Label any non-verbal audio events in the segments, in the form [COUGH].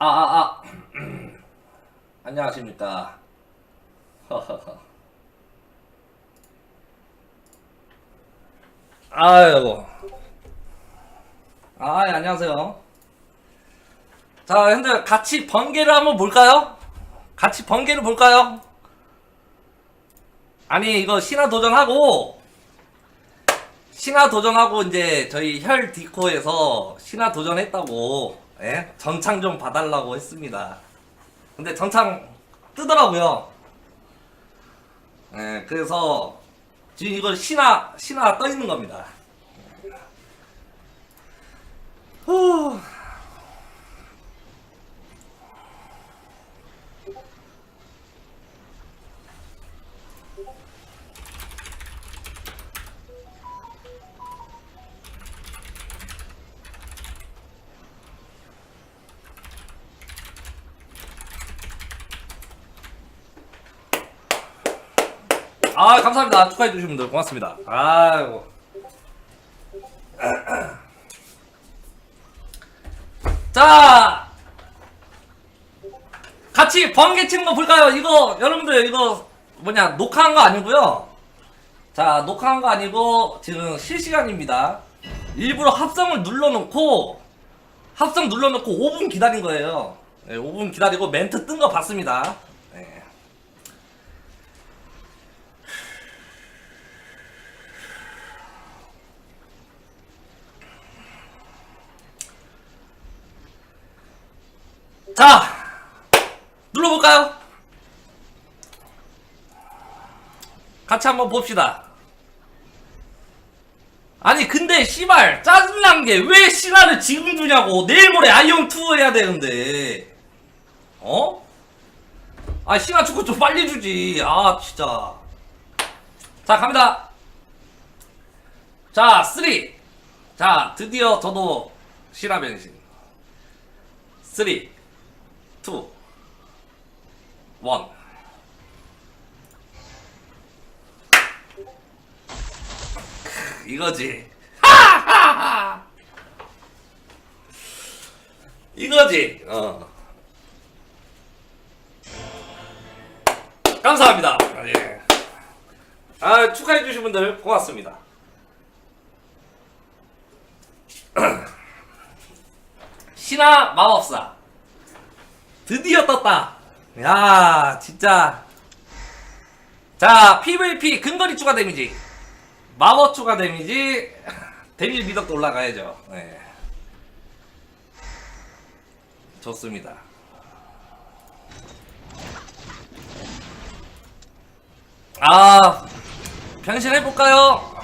아, 아, 아. [CLEARS THROAT] 안녕하십니까. [LAUGHS] 아이고. 아, 예, 안녕하세요. 자, 현재 같이 번개를 한번 볼까요? 같이 번개를 볼까요? 아니, 이거 신화 도전하고, 신화 도전하고, 이제 저희 혈 디코에서 신화 도전했다고, 예? 전창 좀 봐달라고 했습니다. 근데 전창 뜨더라고요. 예, 그래서 지금 이걸 신화, 신화 떠 있는 겁니다. 후. 아 감사합니다. 축하해 주신 분들 고맙습니다. 아이고. [CLEARS THROAT] 자 같이 번개 치는 거 볼까요? 이거 여러분들 이거 뭐냐 녹화한 거 아니고요. 자 녹화한 거 아니고 지금 실시간입니다. 일부러 합성을 눌러놓고 합성 눌러놓고 5분 기다린 거예요. 네, 5분 기다리고 멘트 뜬 거 봤습니다 네. 자, 눌러볼까요? 같이 한번 봅시다. 아니 근데 씨발 짜증난 게왜 신화를 지금 주냐고. 내일 모레 아이언 2 해야 되는데. 어? 아 신화 축구 좀 빨리 주지. 아 진짜. 자 갑니다. 자 3 자 드디어 저도 신화 변신. 3 2 1 이거지. [LAUGHS] 이거지. 어. 감사합니다. 예. 아 축하해 주신 분들 고맙습니다. [CLEARS THROAT] 신화 마법사 드디어 떴다. 야, 진짜. 자, PVP 근거리 추가 데미지. 마법 추가 데미지. 데미지 미덕도 올라가야죠. 네. 좋습니다. 아, 변신해볼까요?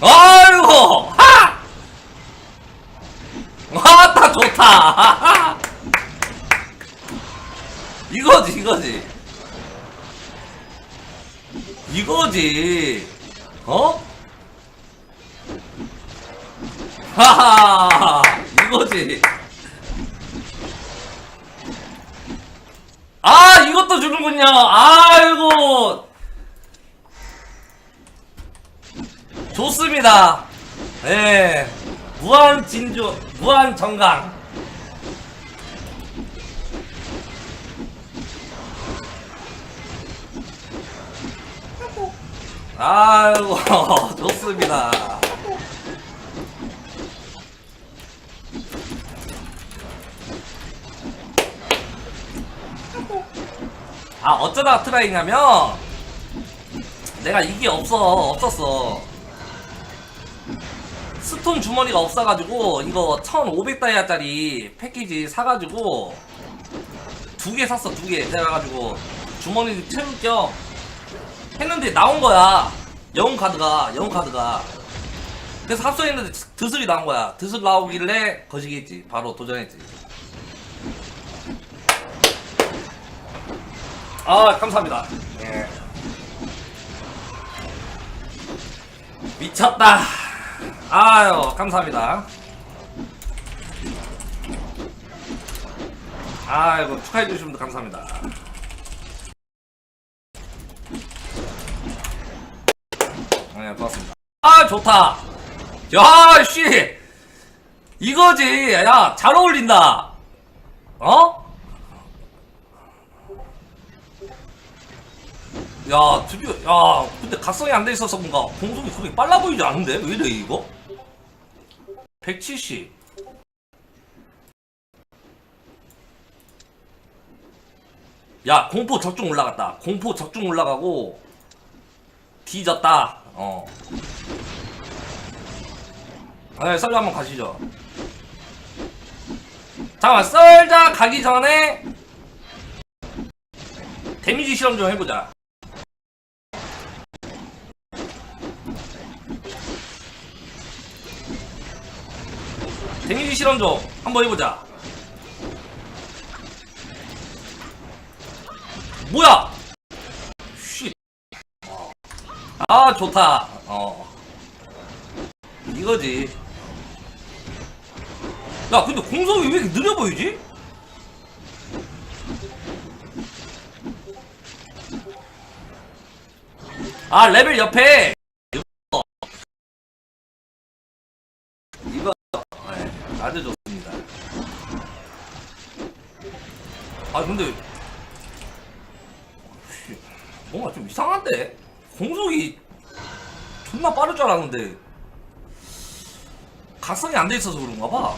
아이고! 하! 와따 좋다 [LAUGHS] 이거지 이거지. 이거지. 어? 하하 이거지. 아 이것도 주는군요. 아이고. 좋습니다. 네 무한 진주, 무한 정강. 아이고, [LAUGHS] 좋습니다. 아, 어쩌다 트라이냐면, 내가 이게 없어, 없었어. 스톤 주머니가 없어가지고 이거 1500다이아짜리 패키지 사가지고 두 개 샀어 두개 그래가지고 주머니 채울 겸 했는데 나온 거야. 영웅 카드가 영웅 카드가. 그래서 합성했는데 드슬이 나온 거야. 드슬 나오길래 거시기 했지. 바로 도전했지. 아 감사합니다. 예. 미쳤다. 아유 감사합니다. 아이고 축하해 주신 분들 감사합니다 좋다 야씨 이거지. 야, 잘 어울린다. 어? 야, 드디어, 야, 근데 각성이 안 돼 있어서 뭔가 공속이 그렇게 빨라 보이지 않은데? 왜 이래, 이거? 170. 야, 공포 적중 올라갔다. 공포 적중 올라가고, 뒤졌다. 어. 네, 썰자 한번 가시죠. 잠깐만, 썰자 가기 전에, 데미지 실험 좀 해보자. 데미지 실험 좀 한번 해보자. 뭐야? 쉿. 아, 좋다. 어. 이거지. 야, 근데 공성이 왜 이렇게 느려 보이지? 아, 레벨 옆에! 이거. 네, 아주 좋습니다. 아, 근데, 씨, 뭔가 좀 이상한데? 공속이 존나 빠를 줄 알았는데, 각성이 안 돼 있어서 그런가 봐.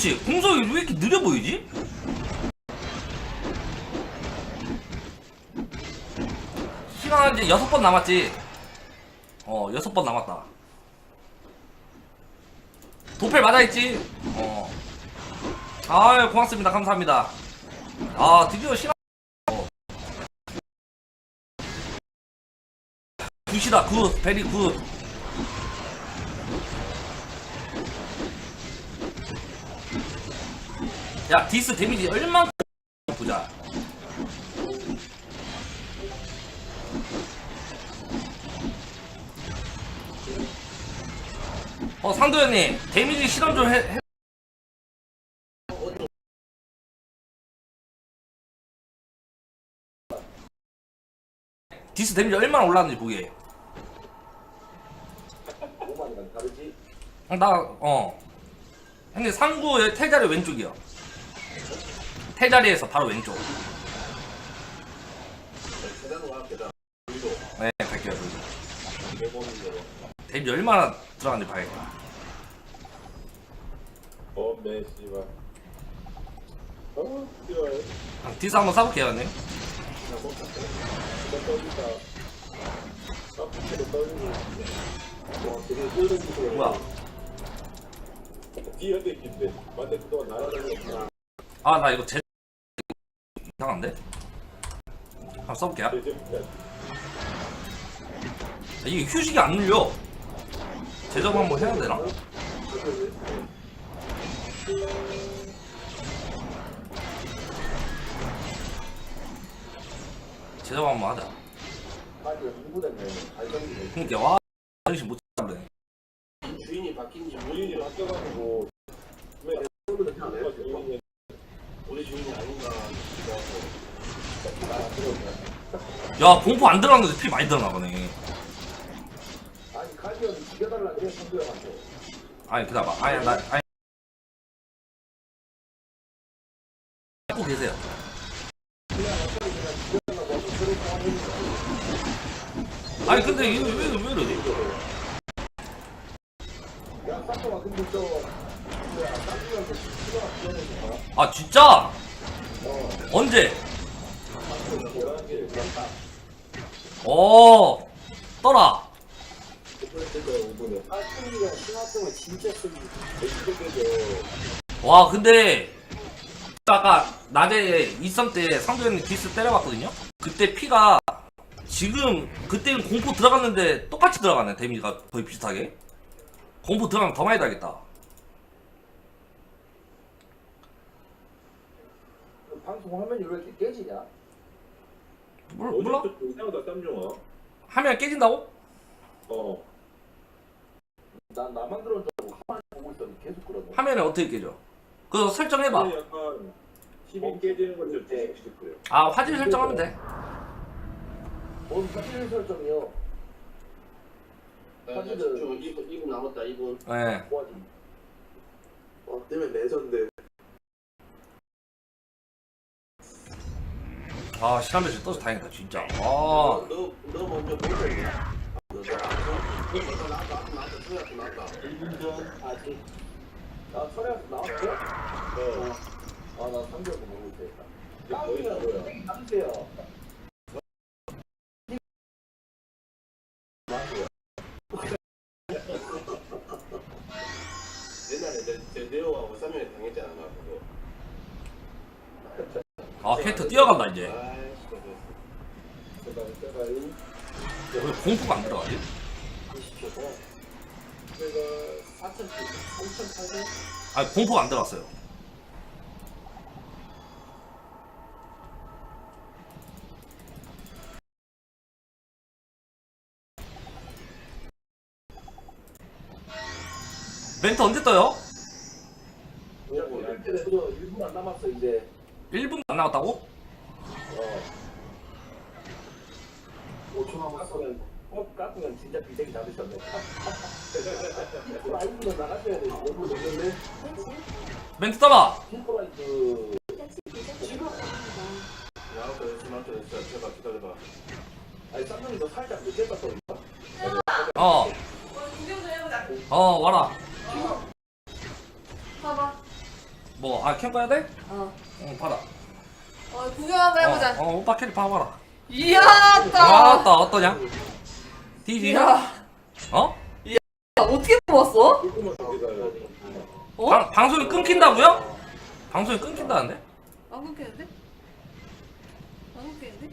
그치? 공속이 왜 이렇게 느려 보이지? 시간 이제 여섯 번 남았지? 어, 여섯 번 남았다. 도펠 맞아있지? 어. 아유, 고맙습니다. 감사합니다. 아, 드디어 시간. 어. 굿이다, 굿. 베리 굿. 야, 디스 데미지 얼만큼 보자. 어, 상도현님, 데미지 실험 좀 해, 해. 디스 데미지 얼마나 올랐는지 보게. 어, 나, 어. 근데 상구의 텔자리 왼쪽이요. 텔자리에서 바로 왼쪽. 네, 갈게요. 데미지 얼마나 들어갔는지 봐야겠다. 어, 네, 씨발. 어, 싫어요. 아, 디스 한번 싸볼게요, 형님. 와, 되게. 뭐야? 뒤에 뺏긴데. 맞네, 그동안 날아다녔구나. 아, 나 이거 제 이상한데? 한번 써볼게요. 아, 이게 휴식이 안 눌려. 제작 한번 해야 되나? 제작 한번 하자. 그니까 와 정신 못 잡네. 주인이 바뀐 지 주인이 바뀌어가지고. 왜 내가 그냥 내가 주인이 우리 주인이 아닌가 싶기도 하고. 나안 들었네. 야 공포 안 들어갔는데 피 많이 들어나가네. 아니, 카디언 죽여달라 그래, 선수형한테. 아니 기다봐. 아니 나 아니. 갖고 계세요. 아니 근데 이거 왜, 왜 이러지? 아 진짜? 어, 언제? 뭐라는 게 약간. 어 떠라. 아, 승리가 신화성을 진짜 쓰기 와 근데 아까 낮에 이썸 때 상도현님 디스 때려봤거든요. 그때 피가 지금 그때는 공포 들어갔는데 똑같이 들어가네 데미지가 거의 비슷하게. 공포 들어가면 더 많이 달겠다. 방송 화면이 왜 이렇게 깨지냐? 몰라? 몰라? 이상하다 쌈용아 화면 깨진다고? 어 난 나만 그런 줄 알고 가만히 보고 있었는데 계속 그러네. 화면에 어떻게 깨져? 그거 설정해봐. 약간 TV 깨지는 것좀 주식주식 그래요 아 화질 설정하면 돼. 뭔 사실 설정이요? 사실은 2분, 2분 남았다 2분 네. 모아지. 어 때문에 레전드 아 실험실 떠서 다행이다 진짜. 아 너, 너, 너 먼저 보자 이거 너, 너, 너, 나왔다 나왔다 나왔다 소리가 나왔다 1분 전 아직 나 철회해서 나왔어? 네 아나 3개월 먹고 있다. 깡이라고요. 깡세요. 옛날에 네오하고 쌈면에 당했잖아 나 그거 아 캐릭터 뛰어간다 이제. 아이씨 그거 제발 제발. 왜 공포가 안 들어가지? 내가 4천 3,800아 공포가 안 들어갔어요. 멘트 언제 떠요? 야, 뭐 이때는 그저 1분 안 남았어 이제. 1분 안 남았다고? 어. 5초 남았으면 꼭 깎으면 진짜 비대기 잡으셨네. 라이브로 나가셔야 돼. 너무 늦는데. 멘트 제발 기다려봐 아니 쌍둥이 살짝 늦게 오니까. 어. 해보자. 어 와라. 봐봐. 뭐 아 캠 가야 돼? 어. 응 받아. 어, 구경 한번 해보자. 어, 어 오빠 캐릭 봐봐라. 이야, 아 따. 따 어떠냐? 이야. 어? 야, 어떻게 뽑았어? 어? 방, 방송이 끊긴다고요? 방송이 끊긴다는데? 안 끊기는데? 안 끊기는데?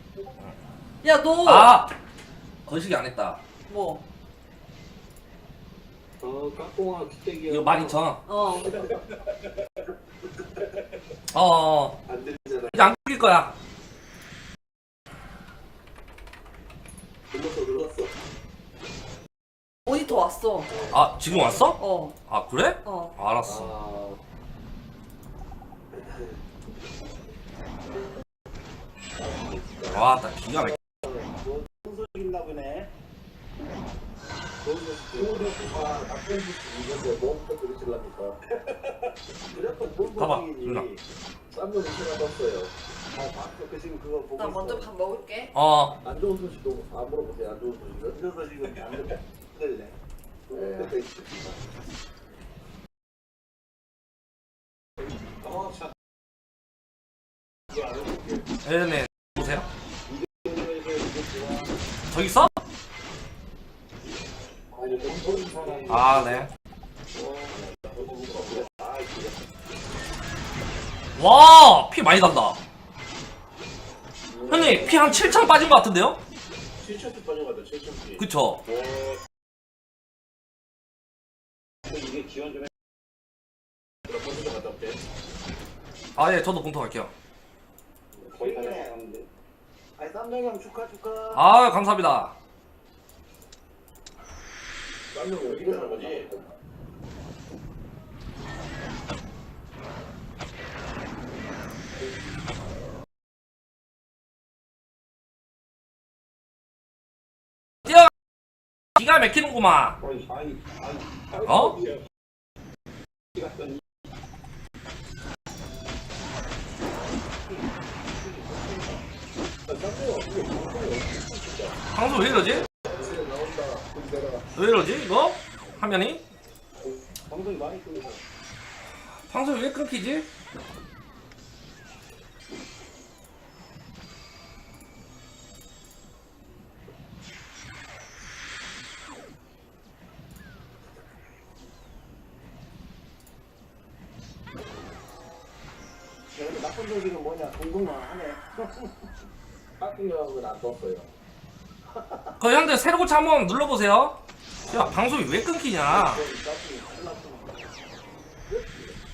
야, 너. 아 거시기 안 했다. 뭐? 어, 깍공아 기대기. 이거 12,000원. 어. 어, 어. 안 들리잖아 이제 안 끊길 거야. 눌렀어 눌렀어 모니터 왔어. 아 지금 왔어? 어. 아 그래? 어. 알았어. 와나 기가 막혀. 소리나 보네 아, 봐봐, 누나. 아그 지금 그거 보고 나 먼저 있어. 밥 먹을게. 어. 안 좋은 소식도 다 물어보세요. 안 좋은 소식은. 그래서 지금 안 들려 들래 네. 어, 참. 네네. 보세요. 저기 있어? 아 네. 와, 피 많이 단다. 형님, 피 한 7천 빠진 것 같은데요? 7천피 빠진 거 같아 7천피 그쵸? 이게 지원 좀 해. 그럼 먼저 좀 갔다 올게. 아, 예, 저도 봉투 갈게요. 거의 다 나갔는데. 아니 쌈장 형 축하 축하. 아, 감사합니다. 쌈을 이거 하는 거지? 뛰어! 기가 막히는구만. 어? 방송 왜 이러지? 왜 이러지, 이거? 화면이? 방송이 많이 끊겨. 방송이 왜 끊기지? 근데 나쁜 소식은 뭐냐 궁금하네. 깍꿍 형은 안 떴어요. 그 형들 새로 고치 한번 눌러보세요. 야, 방송이 왜 끊기냐?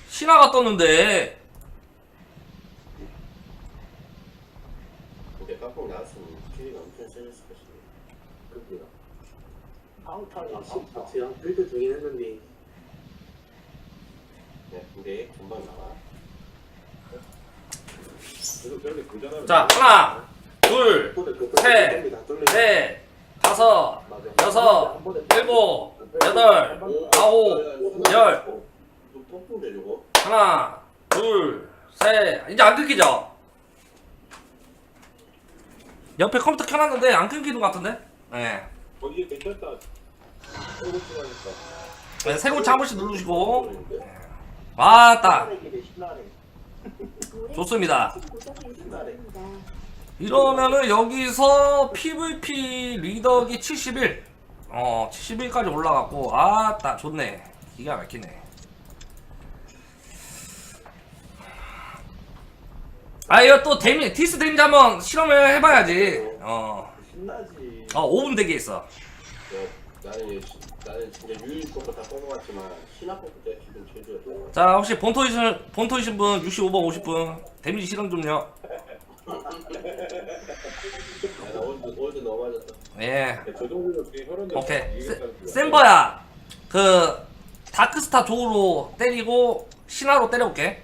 신화가 떴는데. 근데 깍꿍 나왔으면 캐리가 엄청 세졌을 것이네. 그게요. 방탄이 방탄. 제가 빌드 되긴 했는데. 네, 근데 금방 나와. 그래서 저렇게 그잖아요. 자, 하나, 둘, 그 셋, 넷, 다섯, 여섯, 일곱, 여덟, 아홉, 열. 하나, 둘, 셋. 이제 안 끊기죠? 옆에 컴퓨터 켜놨는데 안 끊기는 것 같은데? 네. 네, 새고치 한 번씩 누르시고. 왔다. 좋습니다. 이러면은 여기서 PVP 리더기 71. 어, 71까지 올라갔고, 아따, 좋네. 기가 막히네. 아, 이거 또 데미, 디스 데미지 한번 실험을 해봐야지. 어, 신나지. 어, 5분 대기 있어. 저, 나는, 이제 시- 나는 진짜 유일 거다 뽑아봤지만, 신화 뽑을 때 기분 제일 좋았어. 자, 혹시 본토이신, 본토이신 분 65번 50분. 데미지 실험 좀요. [LAUGHS] 너무 맞았어. 예. 저 정도면 되게 혈흔 오케이. 세- 센버야. 그 다크스타 조로 때리고 신화로 때려볼게.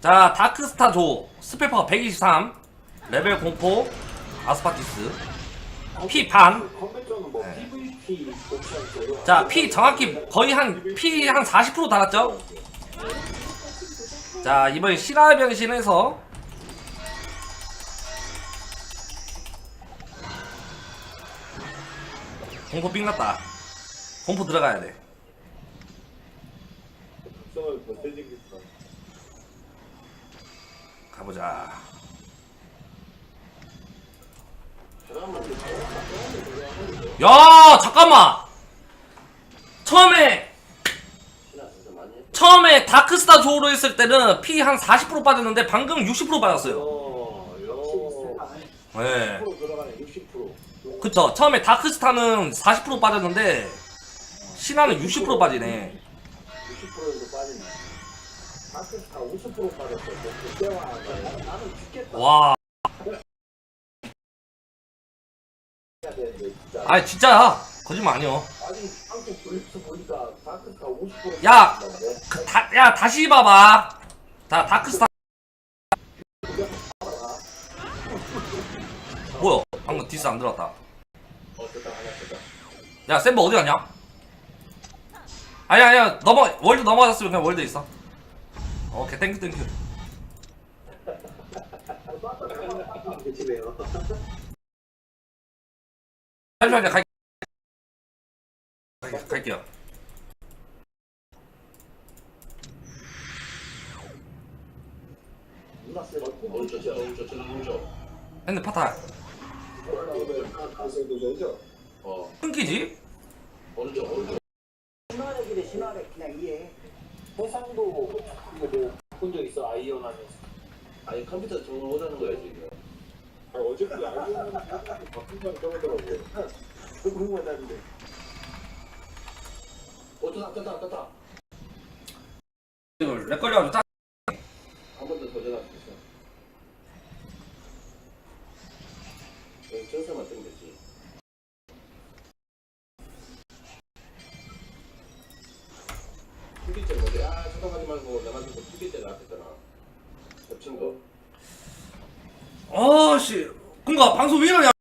자, 다크스타 조 스펠퍼가 123 레벨 공포 아스파티스 피 반. 제로. 자, 피 정확히 거의 한 피 한 40% 달았죠? 자, 이번 신화 변신해서 공포 삥 났다. 공포 들어가야 돼. 가보자. 야, 잠깐만. 처음에. 처음에 다크스타 조로 했을 때는 피 한 40% 빠졌는데 방금 60% 빠졌어요. 어, 요. 네. 10% 들어가네 60%. 그쵸. 처음에 다크스타는 40% 빠졌는데 신화는 60% 빠지네. 60%에도 빠지네. 다크스타 50% 빠졌어. 그때와 나는 죽겠다. 와, 해야 되는데 진짜. 아 진짜야. 거짓말 아니요. 아니 방송 돌려서 보니까 다크스타 50% 야! 그 다, 야 다시 봐봐. 자 다크스타. 뭐야? 방금 디스 안 들어왔다. 어, 됐다, 하나 됐다. 야 샘버 어디 갔냐? 아니야 아니야 넘어 월드 넘어갔으면 그냥 월드 있어. 오케이 땡큐 땡큐. [LAUGHS] 집에요. 잠시만요 갈. 갈- 갈게요. 핸드 파탈. 어, 끊기지? 아니, 컴퓨터 정말 못하는 거야, 지금. 아 어저께 아이언 바꾼 적 적어더라고. 궁금하다는데. 어, 됐다, 됐다. 이거 렉 걸려가지고 짜. 한번 더 도전할 수 있어. 여기 전설만 뜨면 되지. 투기째 뭐지? 아, 쳐다가지 말고 나만 듣고 투기째 나왔잖아. 겹친 거. 어씨. 그니까 방송 왜 이러냐?